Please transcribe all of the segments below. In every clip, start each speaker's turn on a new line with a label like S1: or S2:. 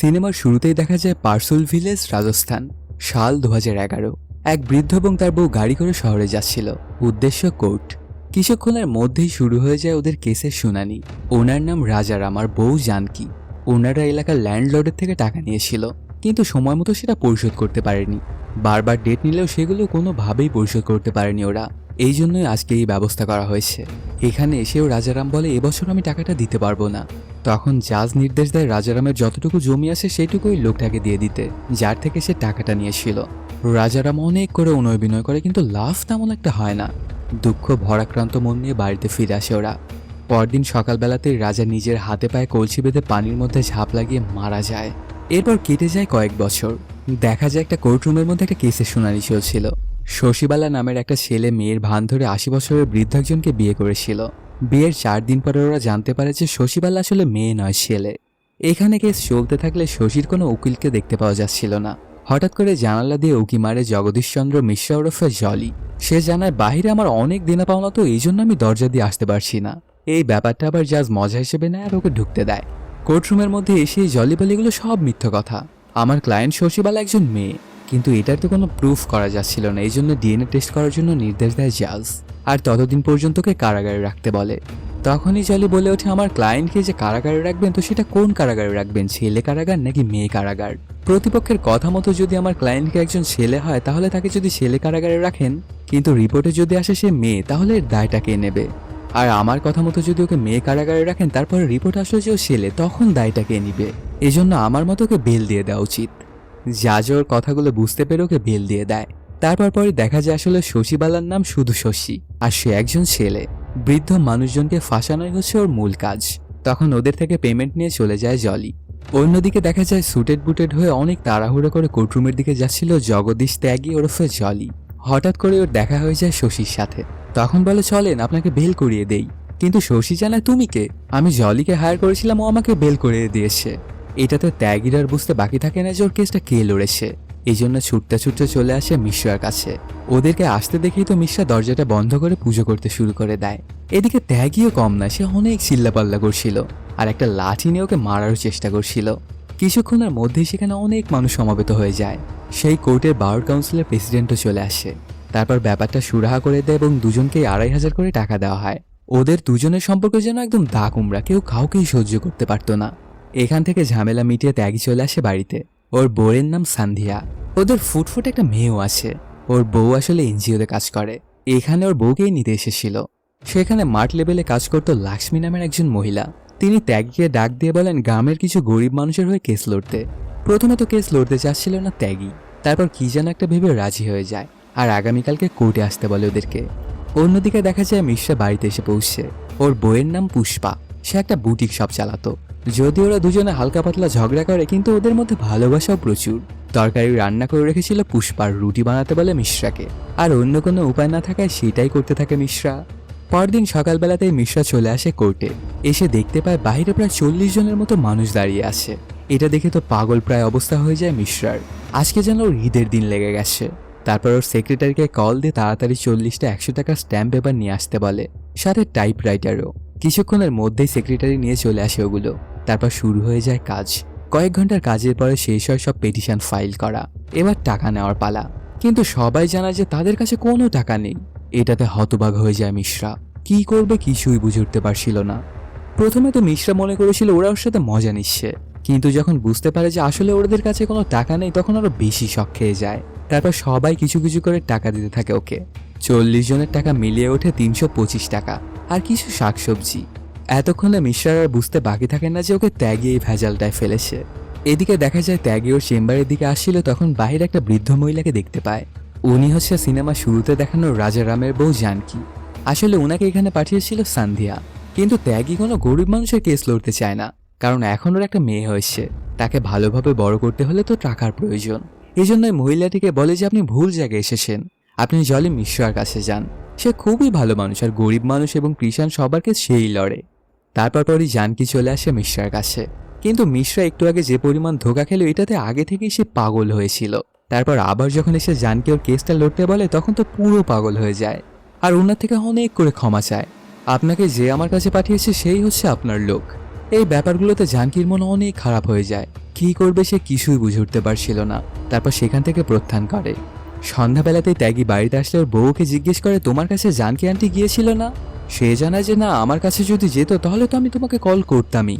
S1: সিনেমার শুরুতেই দেখা যায় পার্সুল ভিলেজ, রাজস্থান। সাল দু এগারো। এক বৃদ্ধ এবং তার বউ গাড়ি করে শহরে যাচ্ছিল। উদ্দেশ্য কোর্ট। কিছুক্ষণের মধ্যেই শুরু হয়ে যায় ওদের কেসের শুনানি। ওনার নাম রাজারাম, আমার বউ জানকি। ওনারা এলাকার ল্যান্ডলর্ডের থেকে টাকা নিয়েছিল। কিন্তু সময় মতো সেটা পরিশোধ করতে পারেনি। বারবার ডেট নিলেও সেগুলো কোনোভাবেই পরিশোধ করতে পারেনি ওরা। এই জন্যই আজকে এই ব্যবস্থা করা হয়েছে। এখানে এসেও রাজারাম বলে এবছর আমি টাকাটা দিতে পারব না। তখন জাজ নির্দেশ দেয় রাজারামের যতটুকু জমি আছে সেটুকুই লোকটাকে দিয়ে দিতে, যার থেকে সে টাকাটা নিয়েছিল। রাজারাম অনেক করে অনুয় বিনয় করে, কিন্তু লাভ তেমন একটা হয় না। দুঃখ, ভরাক্রান্ত মন নিয়ে বাড়িতে ফিরে আসে ওরা। পরদিন সকালবেলাতেই রাজা নিজের হাতে পায়ে কলসি বেঁধে পানির মধ্যে ঝাঁপ লাগিয়ে মারা যায়। এরপর কেটে যায় কয়েক বছর। দেখা যায় একটা কোর্টরুমের মধ্যে একটা কেসের শুনানি চলছিল। শশীবালা নামের একটা ছেলে মেয়ের ভান ধরে আশি বছরের বৃদ্ধ একজনকে বিয়ে করেছিল। বিয়ের চার দিন পরে ওরা জানতে পারে যে শশীবালা আসলে মেয়ে নয়, ছেলে। এখানে কেস চলতে থাকলে শশীর কোনো উকিলকে দেখতে পাওয়া যাচ্ছিল না। হঠাৎ করে জানালা দিয়ে উকি মারে জগদীশচন্দ্র মিশ্রা ওরফে জলি। সে জানায়, বাহিরে আমার অনেক দিনা পাওনা তো এই জন্য আমি দরজা দিয়ে আসতে পারছি না। এই ব্যাপারটা আবার জাজ মজা হিসেবে নেয় আর ওকে ঢুকতে দেয়। কোর্টরুমের মধ্যে এসে জলি বলিগুলো সব মিথ্য কথা। আমার ক্লায়েন্ট শশীবালা একজন মেয়ে, কিন্তু এটার তো কোনো প্রুফ করা যাচ্ছিল না। এই জন্য ডিএনএ টেস্ট করার জন্য নির্দেশ দেয় জাজ। আর ততদিন পর্যন্ত ওকে কারাগারে রাখতে বলে। তখনই জলি বলে ওঠে, আমার ক্লায়েন্টকে যে কারাগারে রাখবেন, তো সেটা কোন কারাগারে রাখবেন, ছেলে কারাগার নাকি মেয়ে কারাগার? প্রতিপক্ষের কথা মতো যদি আমার ক্লায়েন্টকে একজন ছেলে হয়, তাহলে তাকে যদি ছেলে কারাগারে রাখেন, কিন্তু রিপোর্টে যদি আসে সে মেয়ে, তাহলে এর দায়টা কে নেবে? আর আমার কথা মতো যদি ওকে মেয়ে কারাগারে রাখেন, তারপরে রিপোর্ট আসলে যে ও ছেলে, তখন দায়টা কে নিবে? এজন্য আমার মতো ওকে বেল দিয়ে দেওয়া উচিত। জাজ ওর কথাগুলো বুঝতে পেরে ওকে বেল দিয়ে দেয়। তারপর পরে দেখা যায় আসলে শশীবালার নাম শুধু শশী, আর সে একজন ছেলে। বৃদ্ধ মানুষজনকে ফাঁসানোই হচ্ছে ওর মূল কাজ। তখন ওদের থেকে পেমেন্ট নিয়ে চলে যায় জলি অন্যদিকে দেখা যায় সুটেড বুটেড হয়ে অনেক তাড়াহুড়ো করে কোর্টরুমের দিকে যাচ্ছিল জগদীশ ত্যাগী ওরফে জলি হঠাৎ করে ওর দেখা হয়ে যায় শশীর সাথে। তখন বলে, চলেন, আপনাকে বেল করিয়ে দেই। কিন্তু শশী জানায়, তুমি কে? আমি জলিকে হায়ার করেছিলাম, ও আমাকে বেল করিয়ে দিয়েছে। এটাতে ত্যাগীর আর বুঝতে বাকি থাকে না যে ওর কেসটা কে লড়েছে। এই জন্য ছুটতে ছুটতে চলে আসে মিশ্রার কাছে। ওদেরকে আসতে দেখেই তো মিশ্রা দরজাটা বন্ধ করে পুজো করতে শুরু করে দেয়। এদিকে ত্যাগীও কম না সে অনেক চিল্লাপাল্লা করছিল আর একটা লাঠি নিয়ে ওকে মারারও চেষ্টা করছিল। কিছুক্ষণের মধ্যেই সেখানে অনেক মানুষ সমাবেত হয়ে যায়। সেই কোর্টের বার কাউন্সিলের প্রেসিডেন্টও চলে আসে। তারপর ব্যাপারটা সুরাহা করে দেয় এবং দুজনকেই আড়াই হাজার করে টাকা দেওয়া হয়। ওদের দুজনের সম্পর্ক যেন একদম দা কুমড়া কেউ কাউকেই সহ্য করতে পারতো না। এখান থেকে ঝামেলা মিটিয়ে ত্যাগী চলে আসে বাড়িতে। ওর বউয়ের নাম সান্ধিয়া। ওদের ফুটফুট একটা মেয়েও আছে। ওর বউ আসলে এনজিওতে কাজ করে। এখানে ওর বউকেই নিতে এসেছিল। সেখানে মাঠ লেভেলে কাজ করতো লাক্ষ্মী নামের একজন মহিলা। তিনি ত্যাগীকে ডাক দিয়ে বলেন, গ্রামের কিছু গরিব মানুষের হয়ে কেস লড়তে। প্রথমে তো কেস লড়তে চাচ্ছিল না ত্যাগী। তারপর কি যেন একটা ভেবে রাজি হয়ে যায়। আর আগামীকালকে কোর্টে আসতে বলে ওদেরকে। অন্যদিকে দেখা যায় মিশ্রা বাড়িতে এসে পৌঁছছে ওর বইয়ের নাম পুষ্পা। সে একটা বুটিক শপ চালাতো। যদি ওরা দুজনে হালকা পাতলা ঝগড়া করে, কিন্তু ওদের মধ্যে ভালোবাসাও প্রচুর। তরকারি রান্না করে রেখেছিল পুষ্পার রুটি বানাতে বলে মিশ্রাকে। আর অন্য কোনো উপায় না থাকায় সেটাই করতে থাকে মিশ্রা। পরদিন সকালবেলাতেই মিশ্রা চলে আসে কোর্টে। এসে দেখতে পায় বাইরে প্রায় চল্লিশ জনের মতো মানুষ দাঁড়িয়ে আছে। এটা দেখে তো পাগল প্রায় অবস্থা হয়ে যায় মিশ্রার। আজকে যেন ওর ঈদের দিন লেগে গেছে। তারপর ওর সেক্রেটারিকে কল দিয়ে তাড়াতাড়ি চল্লিশটা একশো টাকার স্ট্যাম্প পেপার নিয়ে আসতে বলে। সাথে টাইপ রাইটারও কিছুক্ষণের মধ্যেই সেক্রেটারি নিয়ে চলে আসে ওগুলো। তারপর শুরু হয়ে যায় কাজ। কয়েক ঘণ্টার কাজের পরে শেষ হয় সব পেটিশন ফাইল করা। এবার টাকা নেওয়ার পালা। কিন্তু সবাই জানায় যে তাদের কাছে কোনো টাকা নেই। এটাতে হতবাগ হয়ে যায় মিশ্রা। কি করবে কিছুই বুঝে উঠতে পারছিল না। প্রথমে তো মিশ্রা মনে করেছিল ওরা ওর সাথে মজা নিচ্ছে। কিন্তু যখন বুঝতে পারে যে আসলে ওদের কাছে কোনো টাকা নেই, তখন আরও বেশি শখ খেয়ে যায়। তারপর সবাই কিছু কিছু করে টাকা দিতে থাকে ওকে। চল্লিশ জনের টাকা মিলিয়ে ওঠে তিনশো পঁচিশ টাকা। আর কিছু শাকসবজি। এতক্ষণে মিশ্রার আর বুঝতে বাকি থাকে না যে ওকে ত্যাগী এই ভেজালটায় ফেলেছে। এদিকে দেখা যায় ত্যাগী ওর চেম্বারের দিকে আসছিল তখন বাইরে একটা বৃদ্ধ মহিলাকে দেখতে পায়। উনি হচ্ছে সিনেমা শুরুতে দেখানো রাজারামের বউ জানকি। আসলে ওনাকে এখানে পাঠিয়েছিল সান্ধিয়া। কিন্তু ত্যাগী কোনো গরিব মানুষের কেস লড়তে চায় না। কারণ এখন ওর একটা মেয়ে হয়েছে। তাকে ভালোভাবে বড় করতে হলে তো টাকার প্রয়োজন। এই জন্য মহিলাটিকে বলে যে আপনি ভুল জায়গায় এসেছেন। আপনি জলে মিশ্রার কাছে যান। সে খুবই ভালো মানুষ আর গরিব মানুষ এবং কৃষাণ সবারকে সেই লড়ে। তারপর পরই জানকি চলে আসে মিশ্রার কাছে। কিন্তু মিশ্রা একটু আগে যে পরিমাণ ধোকা খেলো, এটাতে আগে থেকেই সে পাগল হয়েছিল। তারপর আবার যখন এসে জানকি ওর কেসটা লড়তে বলে, তখন তো পুরো পাগল হয়ে যায়। আর ওনার থেকে অনেক করে ক্ষমা চায়। আপনাকে যে আমার কাছে পাঠিয়েছে, সেই হচ্ছে আপনার লোক। এই ব্যাপারগুলোতে জানকির মন অনেক খারাপ হয়ে যায়। কি করবে সে কিছুই বুঝে উঠতে পারছিল না। তারপর সেখান থেকে প্রত্যান করে। সন্ধ্যাবেলাতেই ত্যাগী বাড়িতে আসলে ওর বউকে জিজ্ঞেস করে, তোমার কাছে জানকি আন্টি গিয়েছিল না? সে জানায় যে, না, আমার কাছে যদি যেত, তাহলে তো আমি তোমাকে কল করতামই।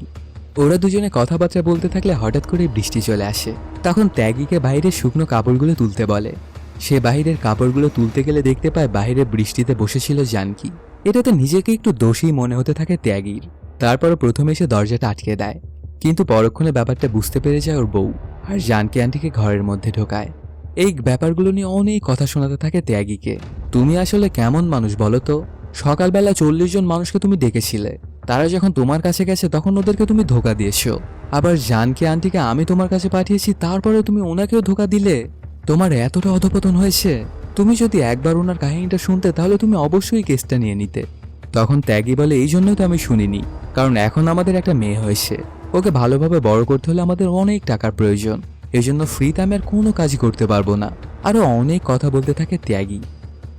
S1: ওরা দুজনে কথাবার্তা বলতে থাকলে হঠাৎ করে বৃষ্টি চলে আসে। তখন ত্যাগীকে বাইরের শুকনো কাপড়গুলো তুলতে বলে। সে বাহিরের কাপড়গুলো তুলতে গেলে দেখতে পায় বাইরে বৃষ্টিতে বসেছিল জানকি। এটাতে নিজেকে একটু দোষী মনে হতে থাকে ত্যাগীর। তারপরও প্রথমে সে দরজাটা আটকে দেয়। কিন্তু পরক্ষণে ব্যাপারটা বুঝতে পেরে যায় ওর বউ। আর জানকি আন্টিকে ঘরের মধ্যে ঢোকায়। এই ব্যাপারগুলো নিয়ে অনেক কথা শোনাতে থাকে ত্যাগীকে। তুমি আসলে কেমন মানুষ বলো তো? সকালবেলা চল্লিশ জন মানুষকে তুমি ডেকেছিলে। তারা যখন তোমার কাছে গেছে, তখন ওদেরকে তুমি ধোকা দিয়েছ। আবার জানকি, আন্টিকে আমি তোমার কাছে পাঠিয়েছি, তারপরেও তুমি ওনাকেও ধোকা দিলে? তোমার এতটা অধপতন হয়েছে? তুমি যদি একবার ওনার কাহিনীটা শুনতে, তাহলে তুমি অবশ্যই কেসটা নিয়ে নিতে। তখন ত্যাগী বলে, এই জন্যই তো আমি শুনিনি। কারণ এখন আমাদের একটা মেয়ে হয়েছে। ওকে ভালোভাবে বড় করতে হলে আমাদের অনেক টাকার প্রয়োজন। এই জন্য ফ্রিতে আমি আর কোনো কাজই করতে পারব না। আরও অনেক কথা বলতে থাকে ত্যাগী।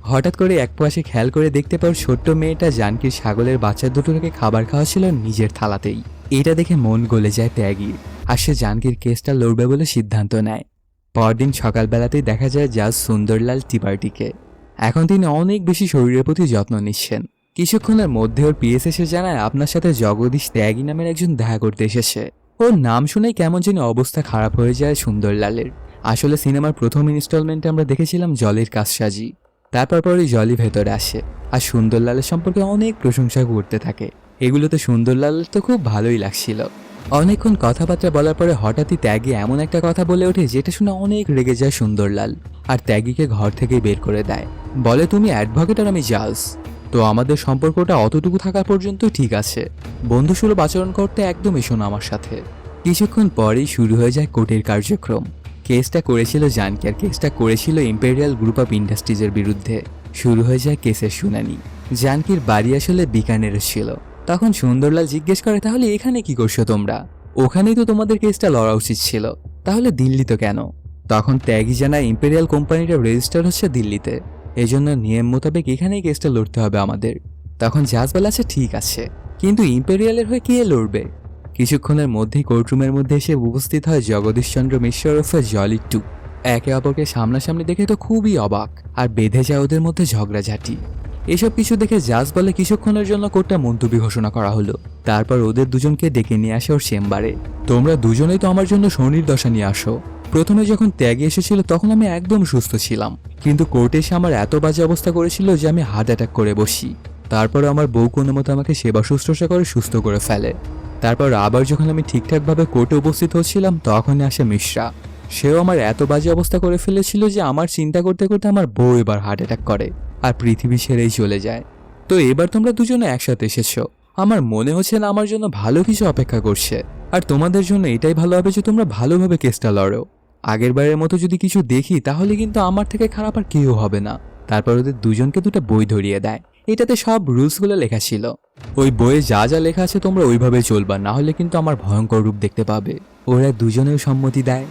S1: হঠাৎ করে এক পাশে খেয়াল করে দেখতে পাও ছোট্ট মেয়েটা জানকির ছাগলের বাচ্চা দুটোকে খাবার খাওয়াছিল নিজের থালাতেই। এটা দেখে মন গলে যায় ত্যাগীর আর সে জানকির কেসটা লড়বে বলে সিদ্ধান্ত নেয়। পরদিন সকালবেলাতেই দেখা যায় জাজ সুন্দরলাল টিপার্টিকে এখন তিনি অনেক বেশি শরীরের প্রতি যত্ন নিচ্ছেন। কিছুক্ষণের মধ্যে ওর পিএস এসে জানায় আপনার সাথে জগদীশ ত্যাগী নামের একজন দেখা করতে এসেছে। ওর নাম শুনে কেমন যেন অবস্থা খারাপ হয়ে যায় সুন্দরলালের। আসলে সিনেমার প্রথম ইনস্টলমেন্টে আমরা দেখেছিলাম জলের কাজসাজি। তারপর পরই জলি ভেতরে আসে। আর সুন্দরলালের সম্পর্কে অনেক প্রশংসা করতে থাকে। এগুলোতে সুন্দরলাল তো খুব ভালোই লাগছিল। অনেকক্ষণ কথাবার্তা বলার পরে হঠাৎই ত্যাগী এমন একটা কথা বলে ওঠে যেটা শুনে অনেক রেগে যায় সুন্দরলাল। আর ত্যাগীকে ঘর থেকে বের করে দেয়। বলে, তুমি অ্যাডভোকেট আর আমি জাজ তো আমাদের সম্পর্কটা অতটুকু থাকা পর্যন্ত ঠিক আছে। বন্ধুসুলভ আচরণ করতে একদম এসো না আমার সাথে। কিছুক্ষণ পরেই শুরু হয়ে যায় কোর্টের কার্যক্রম। কেসটা করেছিল জানকি আর কেসটা করেছিল ইম্পেরিয়াল গ্রুপ অফ ইন্ডাস্ট্রিজের বিরুদ্ধে। শুরু হয়ে যায় কেসের শুনানি। জানকির বাড়ি আসলে বিকানের ছিল। তখন সুন্দরলাল জিজ্ঞেস করে, তাহলে এখানে কি করছ তোমরা? ওখানেই তো তোমাদের কেসটা লড়া উচিত ছিল। তাহলে দিল্লি তো কেন? তখন ত্যাগী জানায় ইম্পেরিয়াল কোম্পানিটা রেজিস্টার হচ্ছে দিল্লিতে। এজন্য নিয়ম মোতাবেক এখানেই কেসটা লড়তে হবে আমাদের। তখন বলে আছে, ঠিক আছে। কিন্তু ইম্পেরিয়ালের হয়ে কে লড়বে? কিছুক্ষণের মধ্যেই কোর্টরুমের মধ্যে এসে উপস্থিত হয় জগদীশচন্দ্র মিশ্র ওরফে জলি টু একে অপরকে সামনাসামনি দেখে তো খুবই অবাক, আর বেঁধে যায় ওদের মধ্যে ঝগড়াঝাটি। এসব কিছু দেখে জাজ বলে কিছুক্ষণের জন্য কোর্টটা মুলতবি ঘোষণা করা হলো। তারপর ওদের দুজনকে ডেকে নিয়ে আসে ওর চেম্বারে। তোমরা দুজনেই তো আমার জন্য শনির দশা নিয়ে আসো। প্রথমে যখন ত্যাগে এসেছিল, তখন আমি একদম সুস্থ ছিলাম। কিন্তু কোর্টে এসে আমার এত বাজে অবস্থা করেছিল যে আমি হার্ট অ্যাটাক করে বসি। তারপর আমার বউ কোনো মতো আমাকে সেবা শুশ্রূষা করে সুস্থ করে ফেলে। তারপর আবার যখন আমি ঠিকঠাকভাবে কোর্টে উপস্থিত হচ্ছিলাম তখন আসে মিশ্রা। সেও আমার এত বাজে অবস্থা করে ফেলেছিল যে আমার চিন্তা করতে করতে আমার বউ এবার হার্ট অ্যাটাক করে আর পৃথিবী ছেড়েই চলে যায়। তো এবার তোমরা দুজনে একসাথে এসেছ। আমার মনে হচ্ছে না আমার জন্য ভালো কিছু অপেক্ষা করছে। আর তোমাদের জন্য এটাই ভালো হবে যে তোমরা ভালোভাবে কেসটা লড়ো। আগের বারের মতো যদি কিছু দেখি, তাহলে কিন্তু আমার থেকে খারাপ আর কেউ হবে না। তারপর ওদের দুজনকে দুটো বই ধরিয়ে দেয়। এটাতে সব রুলসগুলো লেখা ছিল। ওই বইয়ে যা যা লেখা আছে তোমরা ওইভাবে চলবা না হলে কিন্তু আমার ভয়ঙ্কর রূপ দেখতে পাবে। ওরা দুজনেও সম্মতি দেয়।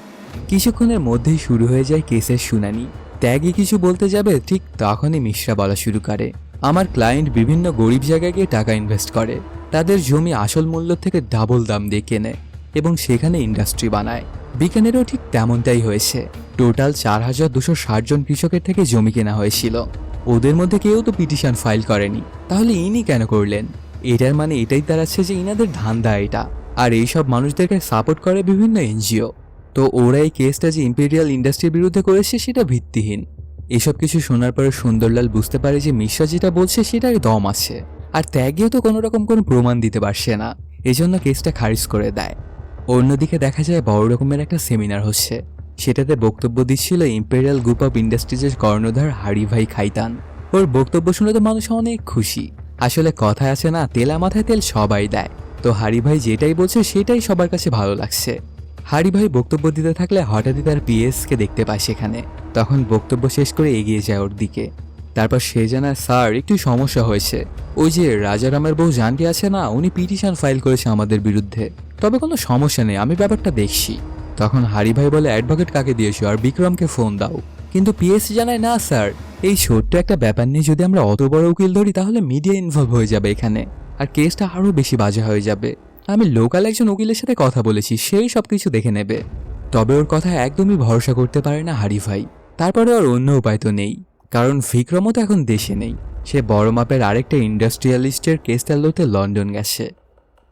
S1: কিছুক্ষণের মধ্যেই শুরু হয়ে যায় কেসের শুনানি। ত্যাগই কিছু বলতে যাবে, ঠিক তখনই মিশ্রা বলা শুরু করে। আমার ক্লায়েন্ট বিভিন্ন গরিব জায়গায় গিয়ে টাকা ইনভেস্ট করে। তাদের জমি আসল মূল্য থেকে ডাবল দাম দিয়ে কেনে এবং সেখানে ইন্ডাস্ট্রি বানায়। বিজ্ঞানেরও ঠিক তেমনটাই হয়েছে। টোটাল চার হাজার দুশো ষাট জন কৃষকের থেকে জমি কেনা হয়েছিল। ওদের মধ্যে কেউ তো পিটিশন ফাইল করেনি। তাহলে ইনি কেন করলেন? এটার মানে এটাই দাঁড়াচ্ছে যে ইনাদের ধান্দা এটা। আর এইসব মানুষদেরকে সাপোর্ট করে বিভিন্ন এনজিও। তো ওরা এই কেসটা যে ইম্পেরিয়াল ইন্ডাস্ট্রির বিরুদ্ধে করেছে সেটা ভিত্তিহীন। এসব কিছু শোনার পরে সুন্দরলাল বুঝতে পারে যে মিশ্রা যেটা বলছে সেটাই দম আছে। আর ত্যাগেও তো কোনো রকম কোনো প্রমাণ দিতে পারছে না। এজন্য কেসটা খারিজ করে দেয়। অন্যদিকে দেখা যায় বড় রকমের একটা সেমিনার হচ্ছে। সেটাতে বক্তব্য দিচ্ছিল ইম্পেরিয়াল গ্রুপ অফ ইন্ডাস্ট্রিজের কর্ণধার হারিভাই খাইতান। ওর বক্তব্য শুনে তো মানুষ অনেক খুশি। আসলে কথায় আছে না, তেলা মাথায় তেল সবাই দেয়। তো হারিভাই যেটাই বলছে সেটাই সবার কাছে ভালো লাগছে। হারিভাই বক্তব্য দিতে থাকলে হঠাৎই তার পিএসকে দেখতে পায় সেখানে। তখন বক্তব্য শেষ করে এগিয়ে যায় ওর দিকে। তারপর সে জানায়, স্যার, একটু সমস্যা হয়েছে। ওই যে রাজারামের বউ জানটি আছে না, উনি পিটিশন ফাইল করেছে আমাদের বিরুদ্ধে। তবে কোনো সমস্যা নেই, আমি ব্যাপারটা দেখছি। তখন হারি ভাই বলে, অ্যাডভোকেট কাকে দিয়েছ? আর বিক্রমকে ফোন দাও। কিন্তু পিএসসি জানায়, না, স্যার, এই ছোট্ট একটা ব্যাপার নিয়ে যদি আমরা অত বড় উকিল ধরি, তাহলে মিডিয়া ইনভলভ হয়ে যাবে এখানে। আর কেসটা আরও বেশি বাজে হয়ে যাবে। আমি লোকাল একজন উকিলের সাথে কথা বলেছি, সেই সব কিছু দেখে নেবে। তবে ওর কথা একদমই ভরসা করতে পারে না হারি ভাই। তারপরে আর অন্য উপায় তো নেই। কারণ বিক্রমও তো এখন দেশে নেই। সে বড় মাপের আরেকটা ইন্ডাস্ট্রিয়ালিস্টের কেসটা লড়তে লন্ডন গেছে।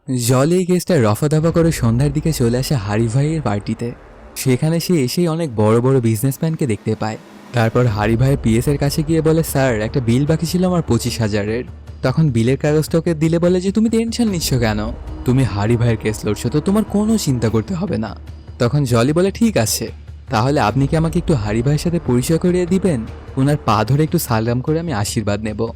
S1: জল এই কেসটা রফা দফা করে সন্ধ্যার দিকে চলে আসে হারি ভাইয়ের পার্টিতে। সেখানে সে এসেই অনেক বড় বড় বিজনেসম্যানকে দেখতে পায়। তারপর হারি ভাই পিএস এর কাছে গিয়ে বলে, স্যার, একটা বিল বাকি ছিল আমার পঁচিশ হাজারের। তখন বিলের কাগজটা ওকে দিলে বলে যে, তুমি টেনশন নিচ্ছ কেন? তুমি হারি ভাইয়ের কেস লড়ছো, তো তোমার কোনো চিন্তা করতে হবে না। তখন জলি বলে, ঠিক আছে। তাহলে আপনি কি আমাকে একটু হারি ভাইয়ের সাথে পরিচয় করিয়ে দিবেন? ওনার পা ধরে একটু সালাম করে আমি আশীর্বাদ নেব।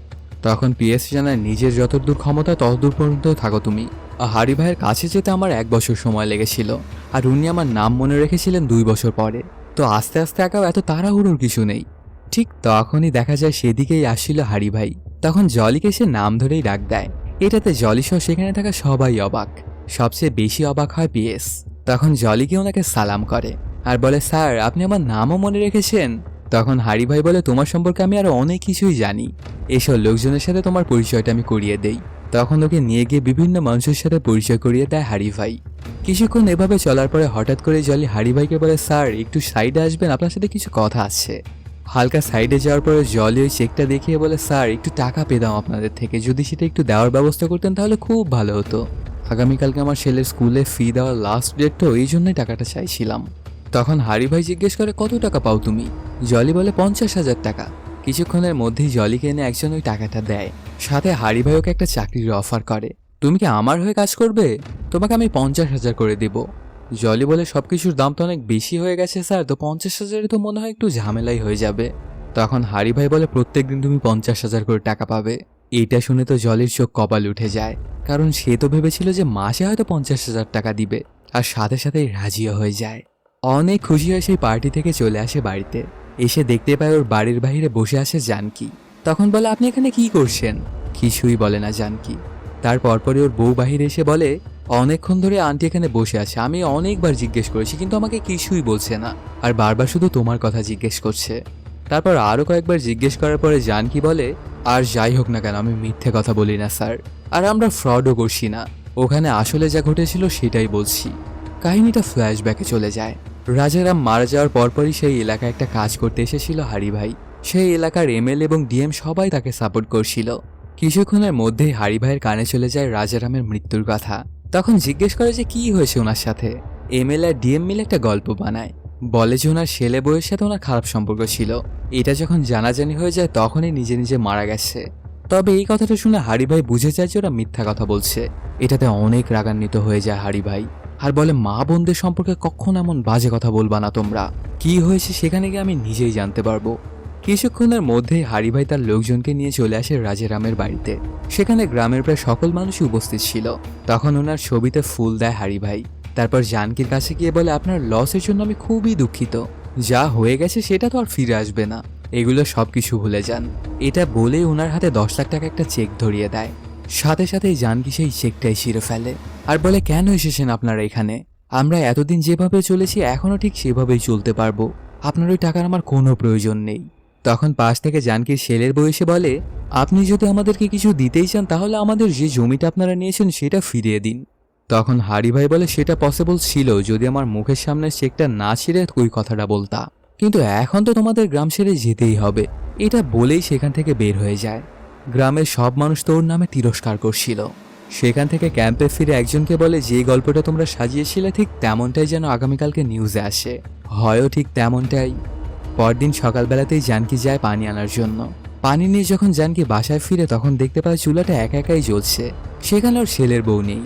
S1: তখন পিএস জানায় নিজের যতদূর ক্ষমতা, ততদূর পর্যন্ত থাকো তুমি। হারি ভাইয়ের কাছে যেতে আমার এক বছর সময় লেগেছিল। আর উনি আমার নাম মনে রেখেছিলেন দুই বছর পরে। তো আস্তে আস্তে একাও এত তাড়াহুড়োর কিছু নেই। ঠিক তখনই দেখা যায় সেদিকেই আসছিল হারি ভাই। তখন জলিকে সে নাম ধরেই ডাক দেয়। এটাতে জলিসহ সেখানে থাকা সবাই অবাক। সবচেয়ে বেশি অবাক হয় পিএস। তখন জলিকে ওনাকে সালাম করে। আর বলে, স্যার, আপনি আমার নামও মনে রেখেছেন। তখন হারি ভাই বলে, তোমার সম্পর্কে আমি আরও অনেক কিছুই জানি। এসব লোকজনের সাথে তোমার পরিচয়টা আমি করিয়ে দেই। তখন ওকে নিয়ে গিয়ে বিভিন্ন মানুষের সাথে পরিচয় করিয়ে দেয় হারি ভাই। কিছুক্ষণ এভাবে চলার পরে হঠাৎ করে জলি হারি ভাইকে বলে, স্যার, একটু সাইডে আসবেন, আপনার সাথে কিছু কথা আছে। হালকা সাইডে যাওয়ার পরে জলি ওই চেকটা দেখিয়ে বলে, স্যার, একটু টাকা পেতাম আপনাদের থেকে। যদি সেটা একটু দেওয়ার ব্যবস্থা করতেন তাহলে খুব ভালো হতো। আগামীকালকে আমার ছেলের স্কুলে ফি দেওয়ার লাস্ট ডেট তো এই জন্যই টাকাটা চাইছিলাম। তখন হারি ভাই জিজ্ঞেস করে, কত টাকা পাও তুমি? জলি বলে, পঞ্চাশ হাজার টাকা। কিছুক্ষণের মধ্যেই জলিকে এনে একজন ওই টাকাটা দেয়। সাথে হারি ভাই ওকে একটা চাকরির অফার করে। তুমি কি আমার হয়ে কাজ করবে? তোমাকে আমি পঞ্চাশ হাজার করে দেব। জলি বলে সব কিছুর দাম তো অনেক বেশি হয়ে গেছে স্যার, তো পঞ্চাশ হাজারে তো মনে হয় একটু ঝামেলাই হয়ে যাবে। তখন হারি ভাই বলে, প্রত্যেকদিন তুমি পঞ্চাশ হাজার করে টাকা পাবে। এইটা শুনে তো জলের চোখ কপাল উঠে যায়, কারণ সে তো ভেবেছিল যে মাসে হয়তো পঞ্চাশ হাজার টাকা দিবে, আর সাথে সাথেই রাজিও হয়ে যায়। অনেক খুশি হয়ে সেই পার্টি থেকে চলে আসে বাড়িতে। এসে দেখতে পায় ওর বাড়ির বাইরে বসে আছে জানকি। তখন বলে, আপনি এখানে কি করছেন? কিছুই বলে না জানকি। তার পরপরই ওর বউ বাহিরে এসে বলে, অনেকক্ষণ ধরে আন্টি এখানে বসে আছে। আমি অনেকবার জিজ্ঞেস করেছি, কিন্তু আমাকে কিছুই বলছে না। আর বারবার শুধু তোমার কথা জিজ্ঞেস করছে। তারপর আরও কয়েকবার জিজ্ঞেস করার পরে জানকি বলে, আর যাই হোক না কেন, আমি মিথ্যে কথা বলি না, স্যার। আর আমরা ফ্রডও করছি না। ওখানে আসলে যা ঘটেছিল সেটাই বলছি। কাহিনীটা ফ্ল্যাশব্যাকে চলে যায়। রাজারাম মারা যাওয়ার পরপরই সেই এলাকায় একটা কাজ করতে এসেছিল হারি ভাই। সেই এলাকার এমএল এবং ডিএম সবাই তাকে সাপোর্ট করছিল। কিছুক্ষণের মধ্যেই হারি ভাইয়ের কানে চলে যায় রাজারামের মৃত্যুর কথা। তখন জিজ্ঞেস করে যে কি হয়েছে ওনার সাথে। এমএল আর ডিএম মিলে একটা গল্প বানায়। বলে যে ওনার ছেলে বউয়ের সাথে ওনার খারাপ সম্পর্ক ছিল। এটা যখন জানাজানি হয়ে যায় তখনই নিজে নিজে মারা গেছে। তবে এই কথাটা শুনে হারি ভাই বুঝে যায় যে ওরা মিথ্যা কথা বলছে। এটাতে অনেক রাগান্বিত হয়ে যায় হারি ভাই। আর বলে, মা বোনদের সম্পর্কে কখন এমন বাজে কথা বলবা না তোমরা? কি হয়েছে সেখানে গিয়ে আমি নিজেই জানতে পারব। কিছুক্ষণের মধ্যেই হারি ভাই তার লোকজনকে নিয়ে চলে আসে রাজেরামের বাড়িতে। সেখানে গ্রামের প্রায় সকল মানুষই উপস্থিত ছিল। তখন ওনার ছবিতে ফুল দেয় হারি ভাই তারপর জানকির কাছে গিয়ে বলে, আপনার লসের জন্য আমি খুবই দুঃখিত। যা হয়ে গেছে সেটা তো আর ফিরে আসবে না। এগুলো সব কিছু ভুলে যান। এটা বলে ওনার হাতে দশ লাখ টাকা একটা চেক ধরিয়ে দেয়। সাথে সাথেই জানকি সেই চেকটাই ছিঁড়ে ফেলে। আর বলে, কেন এসেছেন আপনারা এখানে? আমরা এতদিন যেভাবে চলেছি এখনও ঠিক সেভাবেই চলতে পারব। আপনার ওই টাকার আমার কোনো প্রয়োজন নেই। তখন পাশ থেকে জানকির ছেলের বয়সে বলে, আপনি যদি আমাদেরকে কিছু দিতেই চান, তাহলে আমাদের যে জমিটা আপনারা নিয়েছেন, সেটা ফিরিয়ে দিন। তখন হারি ভাই বলে, সেটা পসিবল ছিল, যদি আমার মুখের সামনে চেকটা না ছিঁড়ে ওই কথাটা বলতা। কিন্তু এখন তো তোমাদের গ্রাম ছেড়ে যেতেই হবে। এটা বলেই সেখান থেকে বের হয়ে যায়। গ্রামের সব মানুষ তো ওর নামে তিরস্কার করছিল। সেখান থেকে ক্যাম্পে ফিরে একজনকে বলে, যে গল্পটা তোমরা সাজিয়েছিলে ঠিক তেমনটাই যেন আগামীকালকে নিউজে আসে। হয়ও ঠিক তেমনটাই। পরদিন সকালবেলাতেই জানকি যায় পানি আনার জন্য। পানি নিয়ে যখন জানকি বাসায় ফিরে, তখন দেখতে পায় চুলাটা একা একাই জ্বলছে। সেখানে ওর ছেলের বউ নেই।